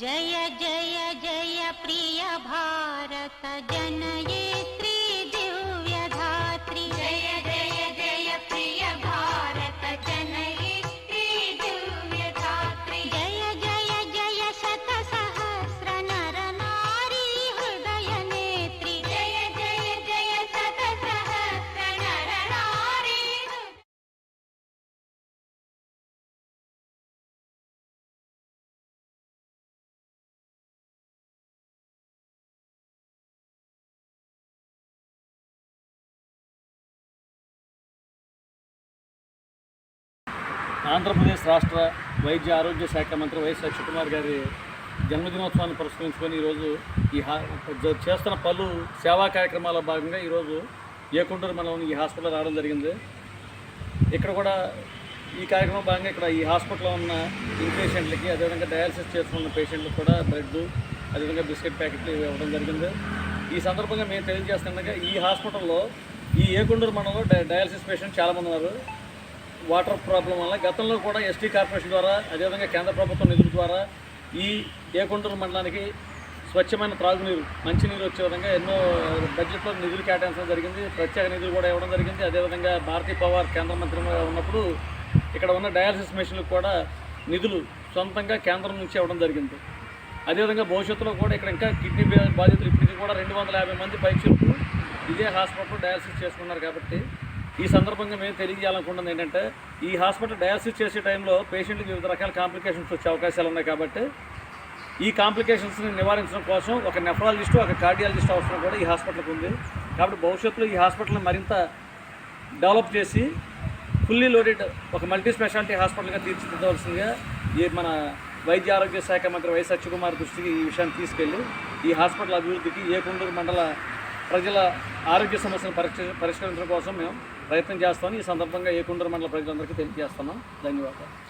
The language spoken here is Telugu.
जय जय जय प्रिय भारत जनयित्री ఆంధ్రప్రదేశ్ రాష్ట్ర వైద్య ఆరోగ్య శాఖ మంత్రి వైఎస్ అచ్యుతకుమార్ గారి జన్మదినోత్సవాన్ని పురస్కరించుకొని ఈరోజు ఈ హా చేస్తున్న పలు సేవా కార్యక్రమాల భాగంగా ఈరోజు ఏకుంటూరు మనం ఈ హాస్పిటల్ రావడం జరిగింది. ఇక్కడ కూడా ఈ కార్యక్రమం భాగంగా ఇక్కడ ఈ హాస్పిటల్లో ఉన్న ఇన్పేషెంట్లకి అదేవిధంగా డయాలసిస్ చేసుకున్న పేషెంట్లకు కూడా బ్రెడ్ అదేవిధంగా బిస్కెట్ ప్యాకెట్లు ఇవ్వడం జరిగింది. ఈ సందర్భంగా మేము తెలియజేస్తుండగా ఈ హాస్పిటల్లో ఈ ఏకుండూరు మండలంలో డయాలసిస్ పేషెంట్ చాలామంది ఉన్నారు. వాటర్ ప్రాబ్లం వల్ల గతంలో కూడా ఎస్టీ కార్పొరేషన్ ద్వారా అదేవిధంగా కేంద్ర ప్రభుత్వం నిధుల ద్వారా ఈ ఏకొండూరు మండలానికి స్వచ్ఛమైన త్రాగునీరు మంచినీరు వచ్చే విధంగా ఎన్నో బడ్జెట్లో నిధులు కేటాయించడం జరిగింది. ప్రత్యేక నిధులు కూడా ఇవ్వడం జరిగింది. అదేవిధంగా భారతీ పవార్ కేంద్ర మంత్రిగా ఉన్నప్పుడు ఇక్కడ ఉన్న డయాలసిస్ మెషిన్లకు కూడా నిధులు సొంతంగా కేంద్రం నుంచి ఇవ్వడం జరిగింది. అదేవిధంగా భవిష్యత్తులో కూడా ఇక్కడ ఇంకా కిడ్నీ బాధితులు ఇప్పటికీ కూడా రెండు వందల యాభై మంది పైచులకు ఇదే హాస్పిటల్లో డయాలసిస్ చేసుకున్నారు కాబట్టి ఈ సందర్భంగా మేము తెలియజేయాలనుకుంటుంది ఏంటంటే ఈ హాస్పిటల్ డయాలసిస్ చేసే టైంలో పేషెంట్కి వివిధ రకాల కాంప్లికేషన్స్ వచ్చే అవకాశాలు ఉన్నాయి కాబట్టి ఈ కాంప్లికేషన్స్ని నివారించడం కోసం ఒక నెఫ్రాలజిస్టు ఒక కార్డియాలజిస్ట్ అవసరం కూడా ఈ హాస్పిటల్కి ఉంది. కాబట్టి భవిష్యత్తులో ఈ హాస్పిటల్ని మరింత డెవలప్ చేసి ఫుల్లీ లోడెడ్ ఒక మల్టీ స్పెషాలిటీ హాస్పిటల్గా తీర్చిదిద్దవలసిందిగా ఈ మన వైద్య ఆరోగ్య శాఖ మంత్రి వై సత్యకుమార్ దృష్టికి ఈ విషయాన్ని తీసుకెళ్ళి ఈ హాస్పిటల్ అభివృద్ధికి ఏకుండూరు మండల ప్రజల ఆరోగ్య సమస్యను పరిష్క పరిష్కరించడం కోసం మేము ప్రయత్నం చేస్తామని ఈ సందర్భంగా ఏకుండ్ర మండల ప్రజలందరికీ తెలియజేస్తున్నాం. ధన్యవాదాలు.